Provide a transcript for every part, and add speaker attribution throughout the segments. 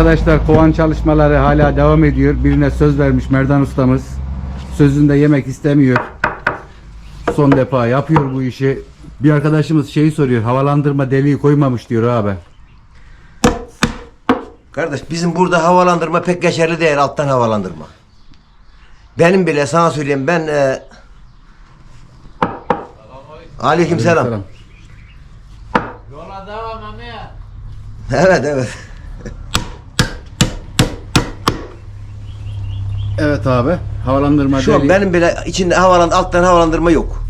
Speaker 1: Arkadaşlar kovan çalışmaları hala devam ediyor. Birine söz vermiş Merdan ustamız. Sözünde yemek istemiyor. Son defa yapıyor bu işi. Bir arkadaşımız şeyi soruyor. Havalandırma deliği koymamış diyor abi.
Speaker 2: Kardeş bizim burada havalandırma pek geçerli değil alttan havalandırma. Benim bile sana söyleyeyim ben e... Aleyküm selam.
Speaker 3: Yola devam amya.
Speaker 2: Evet evet.
Speaker 1: Evet abi. Havalandırma
Speaker 2: Şu an
Speaker 1: deliği.
Speaker 2: benim bile içinde havaland alttan havalandırma yok.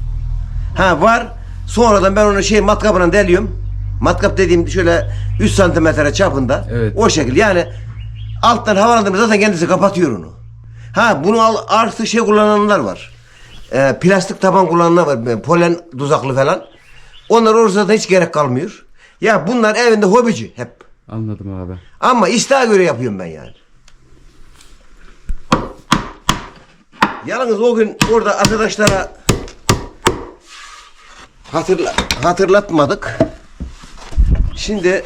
Speaker 2: Ha var. Sonradan ben onu şey matkapla deliyorum. Matkap dediğim şöyle 3 santimetre çapında.
Speaker 1: Evet.
Speaker 2: O şekil yani alttan havalandırma zaten kendisi kapatıyor onu. Ha bunu al, artı şey kullananlar var. Ee, plastik taban kullananlar var. Polen tuzaklı falan. Onlar orada da hiç gerek kalmıyor. Ya bunlar evinde hobici hep.
Speaker 1: Anladım abi.
Speaker 2: Ama isteğe göre yapıyorum ben yani. Yalnız o gün orada arkadaşlara hatırla, hatırlatmadık. Şimdi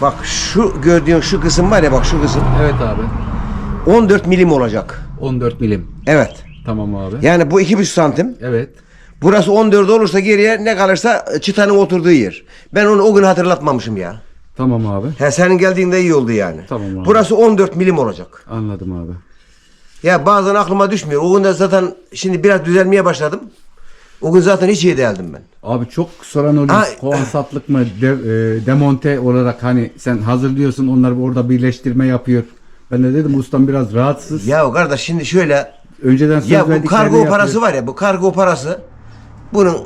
Speaker 2: bak şu gördüğün şu kısım var ya bak şu kısım
Speaker 1: Evet abi.
Speaker 2: 14 milim olacak.
Speaker 1: 14 milim.
Speaker 2: Evet.
Speaker 1: Tamam abi.
Speaker 2: Yani bu 2,5 santim.
Speaker 1: Evet.
Speaker 2: Burası 14 olursa geriye ne kalırsa çıtanın oturduğu yer. Ben onu o gün hatırlatmamışım ya.
Speaker 1: Tamam abi.
Speaker 2: He senin geldiğinde iyi oldu yani.
Speaker 1: Tamam abi.
Speaker 2: Burası 14 milim olacak.
Speaker 1: Anladım abi.
Speaker 2: Ya bazen aklıma düşmüyor. O gün de zaten şimdi biraz düzelmeye başladım. O gün zaten hiç iyi değildim ben.
Speaker 1: Abi çok soran oluyor. Kovan satlık mı? De, e, demonte olarak hani sen hazırlıyorsun onlar orada birleştirme yapıyor. Ben de dedim ustam biraz rahatsız.
Speaker 2: Ya kardeş şimdi şöyle
Speaker 1: Önceden söz
Speaker 2: ya bu kargo
Speaker 1: yapıyor.
Speaker 2: parası var ya bu kargo parası bunun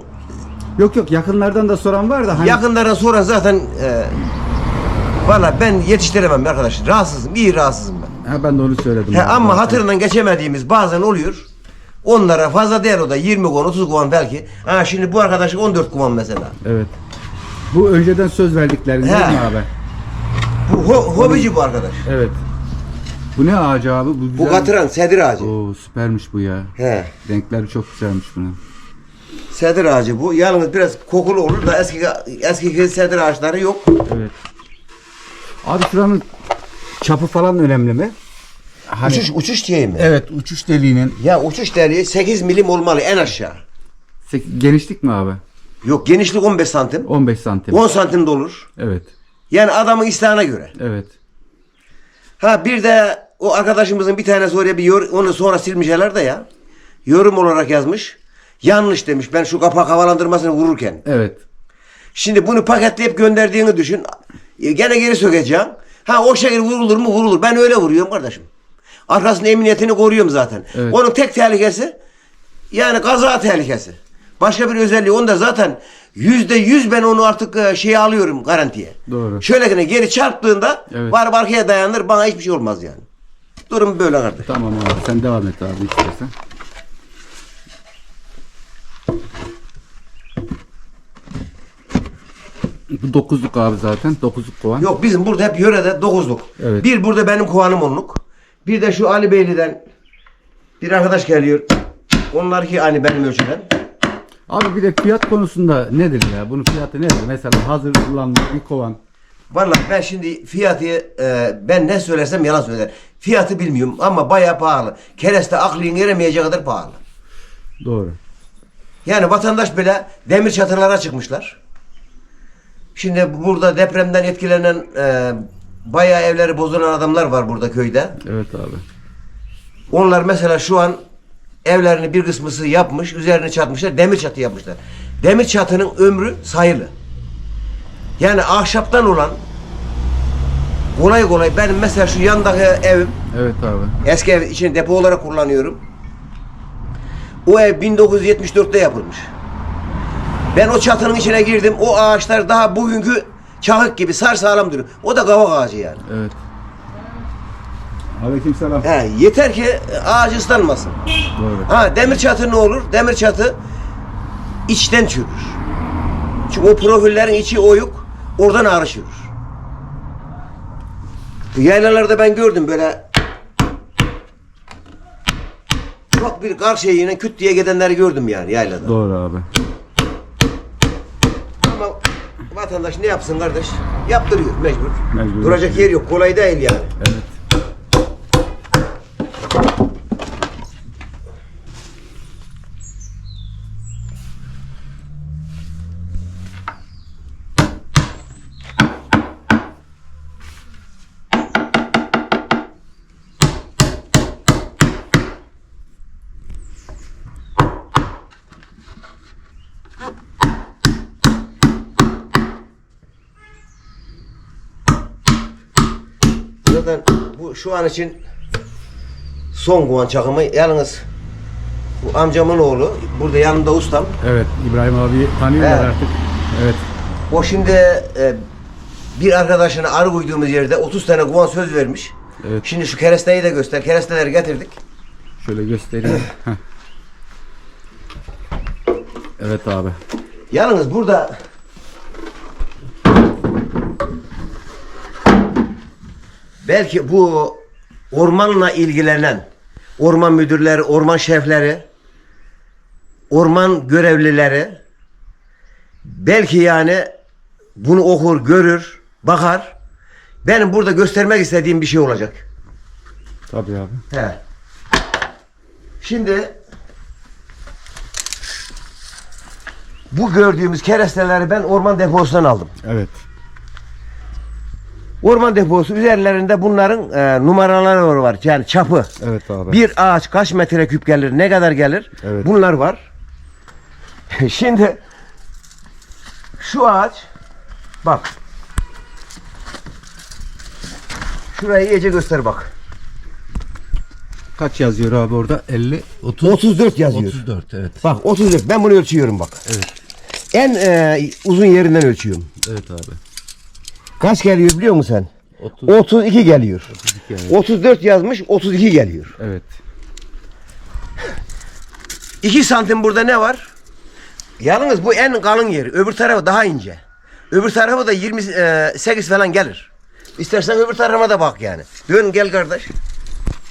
Speaker 1: Yok yok yakınlardan da soran var da hani
Speaker 2: yakınlardan sonra zaten e, valla ben yetiştiremem arkadaş. Rahatsızım. iyi rahatsızım ben.
Speaker 1: Ha, ben de onu söyledim.
Speaker 2: He, ama hatırından geçemediğimiz bazen oluyor. Onlara fazla değil o da 20 kuvan 30 kuvan belki. Ha şimdi bu arkadaşın 14 kuvan mesela.
Speaker 1: Evet. Bu önceden söz verdiklerin değil mi abi?
Speaker 2: Bu ho- hobici bu arkadaş.
Speaker 1: Evet. Bu ne ağacı abi? Bu, güzel.
Speaker 2: Bu katıran sedir ağacı.
Speaker 1: Oo süpermiş bu ya.
Speaker 2: He.
Speaker 1: Renkleri çok güzelmiş bunun.
Speaker 2: Sedir ağacı bu. Yalnız biraz kokulu olur da eski eski sedir ağaçları yok.
Speaker 1: Evet. Abi şuranın çapı falan önemli mi? Hani,
Speaker 2: Uçuş uçuş diye mi?
Speaker 1: Evet uçuş deliğinin
Speaker 2: Ya uçuş deliği 8 milim olmalı en aşağı.
Speaker 1: sek- genişlik mi abi?
Speaker 2: Yok genişlik 15 santim.
Speaker 1: 15 santim.
Speaker 2: 10 santim de olur.
Speaker 1: Evet.
Speaker 2: Yani adamın isteğine göre.
Speaker 1: Evet.
Speaker 2: Ha bir de o arkadaşımızın bir tanesi oraya bir yor, onu sonra silmişler de ya. Yorum olarak yazmış. Yanlış demiş ben şu kapak havalandırmasını vururken.
Speaker 1: Evet.
Speaker 2: Şimdi bunu paketleyip gönderdiğini düşün. E, Gene geri sökeceğim. Ha o şekil vurulur mu vurulur. Ben öyle vuruyorum kardeşim. Arkasının emniyetini koruyorum zaten.
Speaker 1: Evet.
Speaker 2: Onun tek tehlikesi yani kaza tehlikesi. Başka bir özelliği onda zaten yüzde yüz ben onu artık şeye alıyorum garantiye.
Speaker 1: Doğru.
Speaker 2: Şöyle gene geri çarptığında
Speaker 1: Evet.
Speaker 2: var arkaya dayanır bana hiçbir şey olmaz yani. Durum böyle kardeş.
Speaker 1: Tamam abi sen devam et abi istersen. Bu dokuzluk abi zaten. Dokuzluk kovan.
Speaker 2: Yok bizim burada hep yörede dokuzluk.
Speaker 1: Evet.
Speaker 2: Bir burada benim kovanım onluk. Bir de şu Ali Beyli'den bir arkadaş geliyor. Onlar ki aynı benim ölçüden.
Speaker 1: Abi bir de fiyat konusunda nedir ya? Bunun fiyatı nedir? Mesela hazırlanmış bir kovan.
Speaker 2: Vallahi ben şimdi fiyatı e, ben ne söylersem yalan söyler. Fiyatı bilmiyorum ama bayağı pahalı. Kereste aklın eremeyecek kadar pahalı.
Speaker 1: Doğru.
Speaker 2: Yani vatandaş bile demir çadırlara çıkmışlar. Şimdi burada depremden etkilenen e, bayağı evleri bozulan adamlar var burada köyde.
Speaker 1: Evet abi.
Speaker 2: Onlar mesela şu an evlerini bir kısmısı yapmış, üzerine çatmışlar, demir çatı yapmışlar. Demir çatının ömrü sayılı. Yani ahşaptan olan kolay kolay benim mesela şu yandaki evim
Speaker 1: Evet abi.
Speaker 2: eski ev için depo olarak kullanıyorum. O ev 1974'te yapılmış. Ben o çatının içine girdim. O ağaçlar daha bugünkü çahık gibi sar sağlam duruyor. O da kavak ağacı yani.
Speaker 1: Evet. Aleykümselam.
Speaker 2: He, yeter ki ağacı ıslanmasın.
Speaker 1: Doğru.
Speaker 2: Ha demir çatı ne olur? Demir çatı içten çürür. Çünkü o profillerin içi oyuk. Oradan ağrı çürür. Yaylalarda ben gördüm böyle çok bir kar şeyine küt diye gidenleri gördüm yani yaylada.
Speaker 1: Doğru abi.
Speaker 2: Vatandaş ne yapsın kardeş? Yaptırıyor mecbur.
Speaker 1: Mecbur
Speaker 2: Duracak yer yok. Kolay değil yani.
Speaker 1: Evet.
Speaker 2: Zaten bu şu an için son guvan çakımı yalnız bu amcamın oğlu burada yanımda ustam.
Speaker 1: Evet. İbrahim abi tanıyorlar
Speaker 2: Evet.
Speaker 1: artık. Evet.
Speaker 2: O şimdi e, bir arkadaşına arı koyduğumuz yerde 30 tane guvan söz vermiş.
Speaker 1: Evet.
Speaker 2: Şimdi şu keresteyi de göster. Keresteleri getirdik.
Speaker 1: Şöyle göstereyim. Evet abi.
Speaker 2: Yalnız burada belki bu ormanla ilgilenen orman müdürleri, orman şefleri, orman görevlileri belki yani bunu okur, görür, bakar. Benim burada göstermek istediğim bir şey olacak.
Speaker 1: Tabii abi.
Speaker 2: He. Şimdi bu gördüğümüz keresteleri ben orman deposundan aldım.
Speaker 1: Evet.
Speaker 2: Orman deposu üzerlerinde bunların e, numaraları var. Yani çapı.
Speaker 1: Evet abi.
Speaker 2: Bir ağaç kaç metreküp gelir, ne kadar gelir?
Speaker 1: Evet.
Speaker 2: Bunlar var. Şimdi şu ağaç bak. Şurayı iyice göster bak.
Speaker 1: Kaç yazıyor abi orada? 50, 30,
Speaker 2: 34 yazıyor.
Speaker 1: 34 evet.
Speaker 2: Bak 34. Ben bunu ölçüyorum bak.
Speaker 1: Evet.
Speaker 2: En e, uzun yerinden ölçüyorum.
Speaker 1: Evet abi.
Speaker 2: Kaç geliyor biliyor musun sen?
Speaker 1: 30,
Speaker 2: 32 geliyor.
Speaker 1: 32 evet.
Speaker 2: 34 yazmış 32 geliyor.
Speaker 1: Evet.
Speaker 2: 2 santim burada ne var? Yalnız bu en kalın yeri. Öbür tarafı daha ince. Öbür tarafı da 28 falan gelir. İstersen öbür tarafa da bak yani. Dön gel kardeş.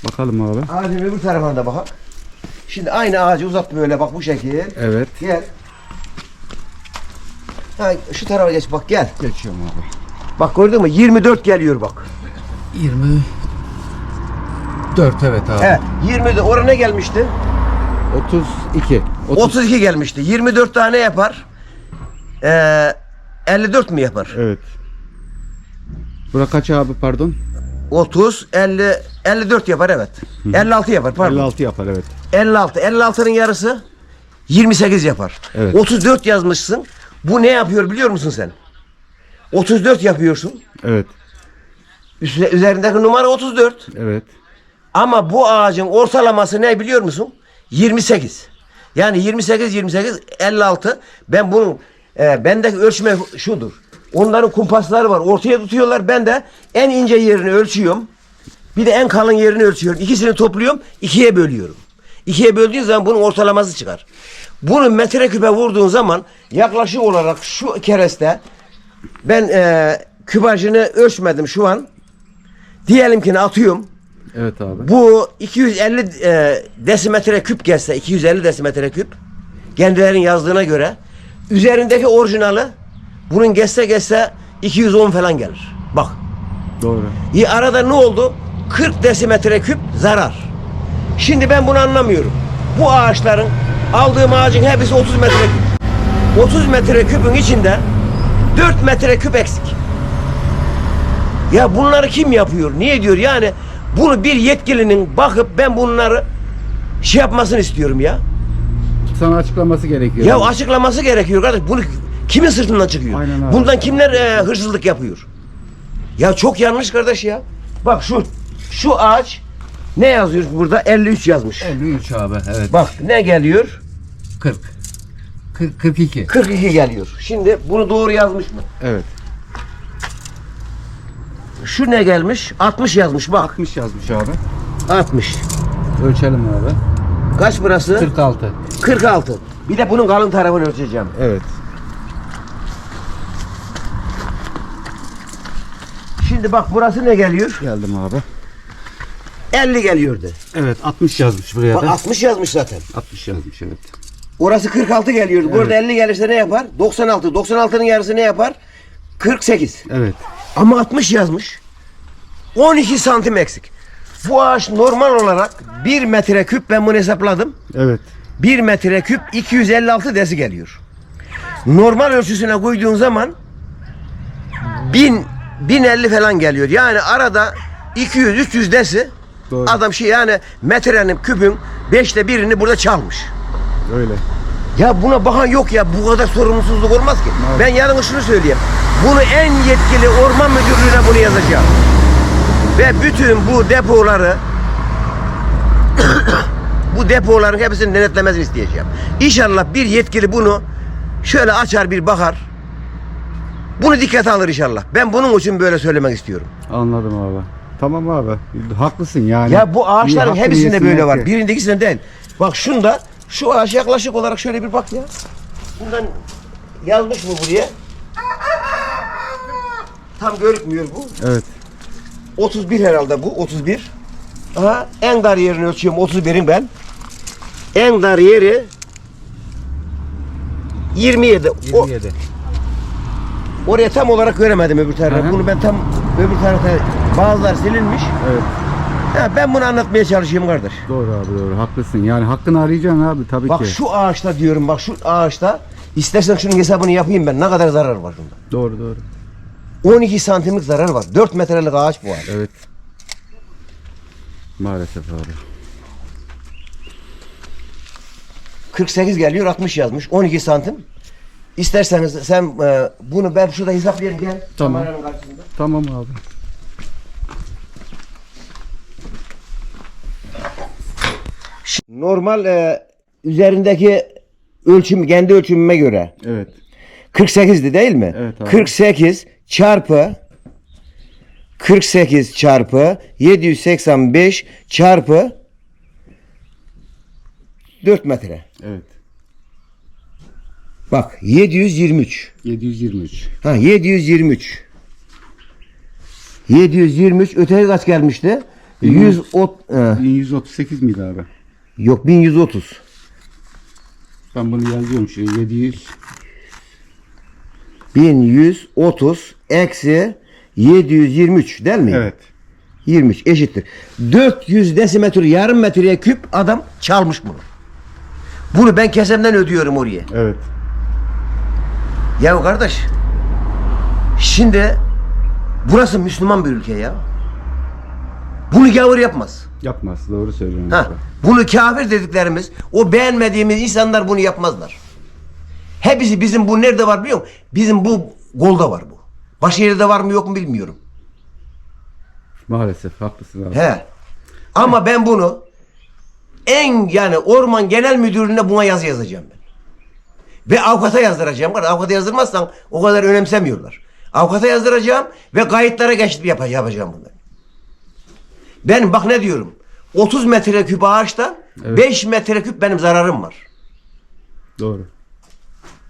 Speaker 1: Bakalım abi.
Speaker 2: Ağacın öbür tarafına da bak. Şimdi aynı ağacı uzat böyle bak bu şekil.
Speaker 1: Evet.
Speaker 2: Gel. Ha, şu tarafa geç bak gel.
Speaker 1: Geçiyorum abi.
Speaker 2: Bak gördün mü? 24 geliyor bak.
Speaker 1: 20 4 evet abi.
Speaker 2: He, 20 oraya ne gelmişti?
Speaker 1: 32. 30.
Speaker 2: 32 gelmişti. 24 tane yapar. Ee, 54 mi yapar?
Speaker 1: Evet. Bura kaç abi pardon?
Speaker 2: 30, 50, 54 yapar evet. 56 yapar pardon.
Speaker 1: 56 yapar evet.
Speaker 2: 56. 56'nın yarısı 28 yapar.
Speaker 1: Evet.
Speaker 2: 34 yazmışsın. Bu ne yapıyor biliyor musun sen? 34 yapıyorsun.
Speaker 1: Evet.
Speaker 2: Üstüne, üzerindeki numara 34.
Speaker 1: Evet.
Speaker 2: Ama bu ağacın ortalaması ne biliyor musun? 28. Yani 28 28 56. Ben bunun e, bendeki ölçme şudur. Onların kumpasları var. Ortaya tutuyorlar. Ben de en ince yerini ölçüyorum. Bir de en kalın yerini ölçüyorum. İkisini topluyorum. ikiye bölüyorum. İkiye böldüğün zaman bunun ortalaması çıkar. Bunu metreküpe vurduğun zaman yaklaşık olarak şu kereste ben e, kübajını ölçmedim şu an. Diyelim ki atıyorum.
Speaker 1: Evet abi.
Speaker 2: Bu 250 e, desimetre küp gelse 250 desimetre küp kendilerinin yazdığına göre üzerindeki orijinali bunun geçse geçse 210 falan gelir. Bak.
Speaker 1: Doğru.
Speaker 2: İyi arada ne oldu? 40 desimetre küp zarar. Şimdi ben bunu anlamıyorum. Bu ağaçların aldığım ağacın hepsi 30 metre küp. 30 metre küpün içinde 4 metre küp eksik. Ya bunları kim yapıyor? Niye diyor? Yani bunu bir yetkilinin bakıp ben bunları şey yapmasını istiyorum ya.
Speaker 1: Sana açıklaması gerekiyor.
Speaker 2: Ya açıklaması gerekiyor kardeş. Bunu kimin sırtından çıkıyor?
Speaker 1: Aynen abi.
Speaker 2: Bundan kimler e, hırsızlık yapıyor? Ya çok yanlış kardeş ya. Bak şu şu ağaç ne yazıyor burada? 53 yazmış.
Speaker 1: 53 abi evet.
Speaker 2: Bak ne geliyor?
Speaker 1: 40. 40 42.
Speaker 2: 42 geliyor. Şimdi bunu doğru yazmış mı?
Speaker 1: Evet.
Speaker 2: Şu ne gelmiş? 60 yazmış bak.
Speaker 1: 60 yazmış abi.
Speaker 2: 60.
Speaker 1: Ölçelim abi.
Speaker 2: Kaç burası?
Speaker 1: 46.
Speaker 2: 46. Bir de bunun kalın tarafını ölçeceğim.
Speaker 1: Evet.
Speaker 2: Şimdi bak burası ne geliyor?
Speaker 1: Geldim abi.
Speaker 2: 50 geliyordu.
Speaker 1: Evet 60 yazmış buraya
Speaker 2: Bak
Speaker 1: da.
Speaker 2: 60 yazmış zaten.
Speaker 1: 60 yazmış evet.
Speaker 2: Orası 46 geliyor. Burada 50 gelirse ne yapar? 96. 96'nın yarısı ne yapar? 48.
Speaker 1: Evet.
Speaker 2: Ama 60 yazmış. 12 santim eksik. Bu ağaç normal olarak 1 metre küp ben bunu hesapladım.
Speaker 1: Evet.
Speaker 2: 1 metre küp 256 desi geliyor. Normal ölçüsüne koyduğun zaman 1000 1050 falan geliyor. Yani arada 200 300 desi
Speaker 1: Doğru.
Speaker 2: adam şey yani metrenin küpün 5'te birini burada çalmış.
Speaker 1: Öyle.
Speaker 2: Ya buna bakan yok ya bu kadar sorumsuzluk olmaz ki. Ben yarın şunu söyleyeyim. Bunu en yetkili orman müdürlüğüne bunu yazacağım. Ve bütün bu depoları bu depoların hepsini denetlemesini isteyeceğim. İnşallah bir yetkili bunu şöyle açar bir bakar. Bunu dikkate alır inşallah. Ben bunun için böyle söylemek istiyorum.
Speaker 1: Anladım abi. Tamam abi. Haklısın yani.
Speaker 2: Ya bu ağaçların hepsinde böyle var.
Speaker 1: ki.
Speaker 2: Birinde ikisinde değil. Bak şunda şu ağaç yaklaşık olarak şöyle bir bak ya. Bundan yazmış mı buraya? Tam görükmüyor bu.
Speaker 1: Evet.
Speaker 2: 31 herhalde bu. 31. Aha en dar yerini ölçüyorum 31'in ben. En dar yeri 27. O,
Speaker 1: 27.
Speaker 2: oraya tam olarak göremedim öbür tarafta. Bunu ben tam öbür tarafta bazılar silinmiş.
Speaker 1: Evet.
Speaker 2: Ha, ben bunu anlatmaya çalışıyorum kardeş.
Speaker 1: Doğru abi doğru. Haklısın. Yani hakkını arayacaksın abi tabii
Speaker 2: Bak
Speaker 1: ki.
Speaker 2: şu ağaçta diyorum bak şu ağaçta istersen şunun hesabını yapayım ben ne kadar zarar var şunda.
Speaker 1: Doğru doğru.
Speaker 2: 12 santimlik zarar var. 4 metrelik ağaç bu ağaç.
Speaker 1: Evet. Maalesef abi.
Speaker 2: 48 geliyor 60 yazmış 12 santim. İsterseniz sen e, bunu ben şurada hesaplayayım gel.
Speaker 1: Tamam.
Speaker 2: Kameranın karşısında.
Speaker 1: Tamam abi.
Speaker 2: Normal e, üzerindeki ölçüm kendi ölçümüme göre
Speaker 1: Evet.
Speaker 2: 48'di değil mi?
Speaker 1: Evet abi.
Speaker 2: 48 çarpı 48 çarpı 785 çarpı 4 metre.
Speaker 1: Evet.
Speaker 2: Bak 723.
Speaker 1: 723.
Speaker 2: Ha 723. 723 öteki kaç gelmişti? 100 ot, e,
Speaker 1: 1138 miydi abi?
Speaker 2: Yok 1130.
Speaker 1: Ben bunu yazıyorum şu 700.
Speaker 2: 1130 eksi 723 değil mi?
Speaker 1: Evet.
Speaker 2: 23 eşittir. 400 desimetre yarım metreye küp adam çalmış bunu. Bunu ben kesemden ödüyorum oraya.
Speaker 1: Evet.
Speaker 2: Ya kardeş. Şimdi burası Müslüman bir ülke ya. Bunu gavur yapmaz.
Speaker 1: Yapmaz. Doğru söylüyorsun.
Speaker 2: Ha, bunu kafir dediklerimiz, o beğenmediğimiz insanlar bunu yapmazlar. Hepsi bizim bu nerede var biliyor musun? Bizim bu golda var bu. Başka yerde var mı yok mu bilmiyorum.
Speaker 1: Maalesef haklısın abi.
Speaker 2: He. Ama ben bunu en yani orman genel müdürlüğüne buna yazı yazacağım ben. Ve avukata yazdıracağım. Avukata yazdırmazsan o kadar önemsemiyorlar. Avukata yazdıracağım ve kayıtlara geçit yap yapacağım bunları. Ben bak ne diyorum. 30 metreküp ağaçta
Speaker 1: Evet.
Speaker 2: 5 metreküp benim zararım var.
Speaker 1: Doğru.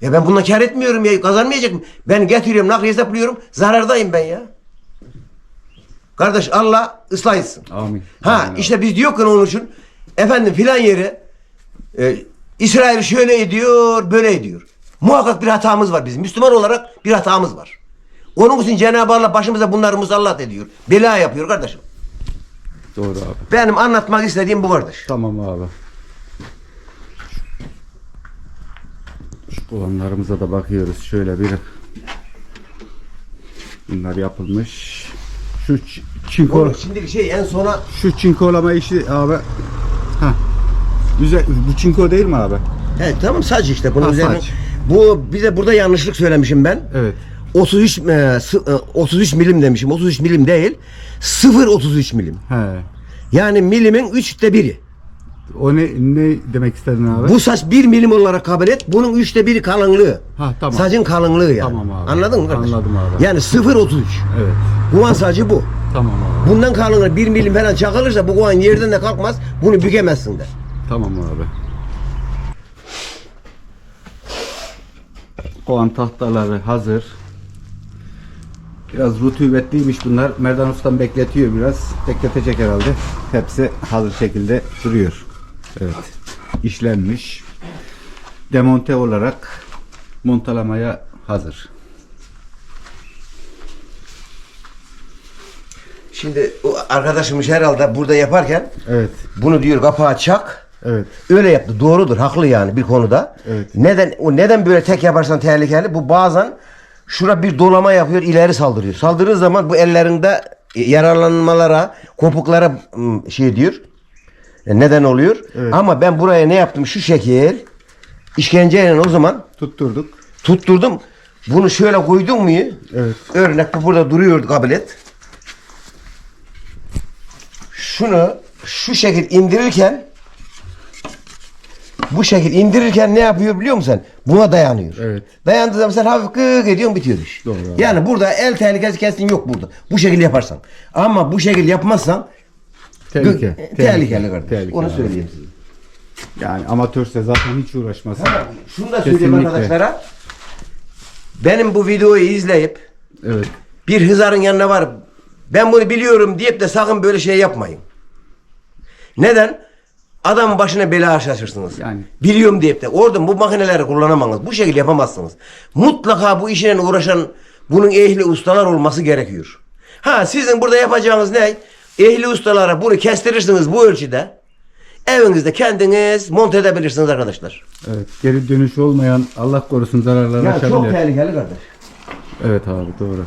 Speaker 2: Ya ben bundan kar etmiyorum ya kazanmayacak mı? Ben getiriyorum nakli hesaplıyorum zarardayım ben ya. Kardeş Allah ıslah etsin.
Speaker 1: Amin.
Speaker 2: Ha
Speaker 1: Amin abi.
Speaker 2: işte biz diyor ki onun için efendim filan yeri e, İsrail şöyle ediyor böyle ediyor. Muhakkak bir hatamız var bizim. Müslüman olarak bir hatamız var. Onun için Cenab-ı Allah başımıza bunları musallat ediyor. Bela yapıyor kardeşim.
Speaker 1: Doğru abi.
Speaker 2: Benim anlatmak istediğim bu kardeş.
Speaker 1: Tamam abi. Şu olanlarımıza da bakıyoruz. Şöyle bir bunlar yapılmış. Şu ç- çinko
Speaker 2: Oğlum şimdiki şey en sona
Speaker 1: şu çinkolama işi abi. Ha. Güzel. Bu çinko değil mi abi?
Speaker 2: He tamam saç işte bunun
Speaker 1: Ha,
Speaker 2: üzerine.
Speaker 1: saç.
Speaker 2: Bu bize burada yanlışlık söylemişim ben.
Speaker 1: Evet.
Speaker 2: 33 e, sı- e, 33 milim demişim. 33 milim değil. 0 33 milim.
Speaker 1: He.
Speaker 2: Yani milimin üçte biri.
Speaker 1: O ne ne demek istedin abi?
Speaker 2: Bu saç 1 milim olarak kabul et. Bunun üçte biri kalınlığı.
Speaker 1: Ha, tamam.
Speaker 2: Saçın kalınlığı yani.
Speaker 1: Tamam abi.
Speaker 2: Anladın mı kardeşim?
Speaker 1: Anladım abi.
Speaker 2: Yani 0.33.
Speaker 1: Evet.
Speaker 2: Kuvan sacı bu.
Speaker 1: Tamam abi.
Speaker 2: Bundan kalınlığı 1 milim falan çakılırsa bu kuvan yerden de kalkmaz. Bunu bükemezsin de.
Speaker 1: Tamam abi. Kovan tahtaları hazır. Biraz rutubetliymiş bunlar. Merdan Usta'm bekletiyor biraz. Bekletecek herhalde. Hepsi hazır şekilde duruyor. Evet. İşlenmiş. Demonte olarak montalamaya hazır.
Speaker 2: Şimdi o arkadaşımız herhalde burada yaparken
Speaker 1: Evet.
Speaker 2: bunu diyor kapağı çak.
Speaker 1: Evet.
Speaker 2: Öyle yaptı. Doğrudur. Haklı yani bir konuda.
Speaker 1: Evet.
Speaker 2: Neden o neden böyle tek yaparsan tehlikeli? Bu bazen şura bir dolama yapıyor, ileri saldırıyor. Saldırdığı zaman bu ellerinde yaralanmalara, kopuklara ım, şey diyor. e, Neden oluyor?
Speaker 1: Evet.
Speaker 2: Ama ben buraya ne yaptım? Şu şekil işkenceyle o zaman
Speaker 1: Tutturduk.
Speaker 2: tutturdum. Bunu şöyle koydun mu?
Speaker 1: Evet.
Speaker 2: Örnek bu burada duruyor kabilet. Şunu şu şekil indirirken bu şekil indirirken ne yapıyor biliyor musun sen? Buna dayanıyor.
Speaker 1: Evet.
Speaker 2: Dayandığı zaman sen hafif gık ediyorsun bitiyor iş.
Speaker 1: Doğru abi.
Speaker 2: Yani burada el tehlikesi kesin yok burada. Bu şekil yaparsan. Ama bu şekil yapmazsan
Speaker 1: Tehlike.
Speaker 2: gık- tehlikeli kardeş.
Speaker 1: Tehlike
Speaker 2: Onu
Speaker 1: abi.
Speaker 2: söyleyeyim size.
Speaker 1: Yani amatörse zaten hiç uğraşmasın.
Speaker 2: Ha, şunu da söyleyeyim
Speaker 1: Kesinlikle.
Speaker 2: arkadaşlara. Benim bu videoyu izleyip
Speaker 1: Evet.
Speaker 2: bir hızarın yanına var. Ben bunu biliyorum deyip de sakın böyle şey yapmayın. Neden? Adamın başına bela açarsınız.
Speaker 1: Yani.
Speaker 2: Biliyorum deyip de orada bu makineleri kullanamazsınız. Bu şekilde yapamazsınız. Mutlaka bu işine uğraşan bunun ehli ustalar olması gerekiyor. Ha sizin burada yapacağınız ne? Ehli ustalara bunu kestirirsiniz bu ölçüde. Evinizde kendiniz monte edebilirsiniz arkadaşlar.
Speaker 1: Evet. Geri dönüş olmayan Allah korusun zararlar
Speaker 2: Ya çok tehlikeli kardeş.
Speaker 1: Evet abi doğru.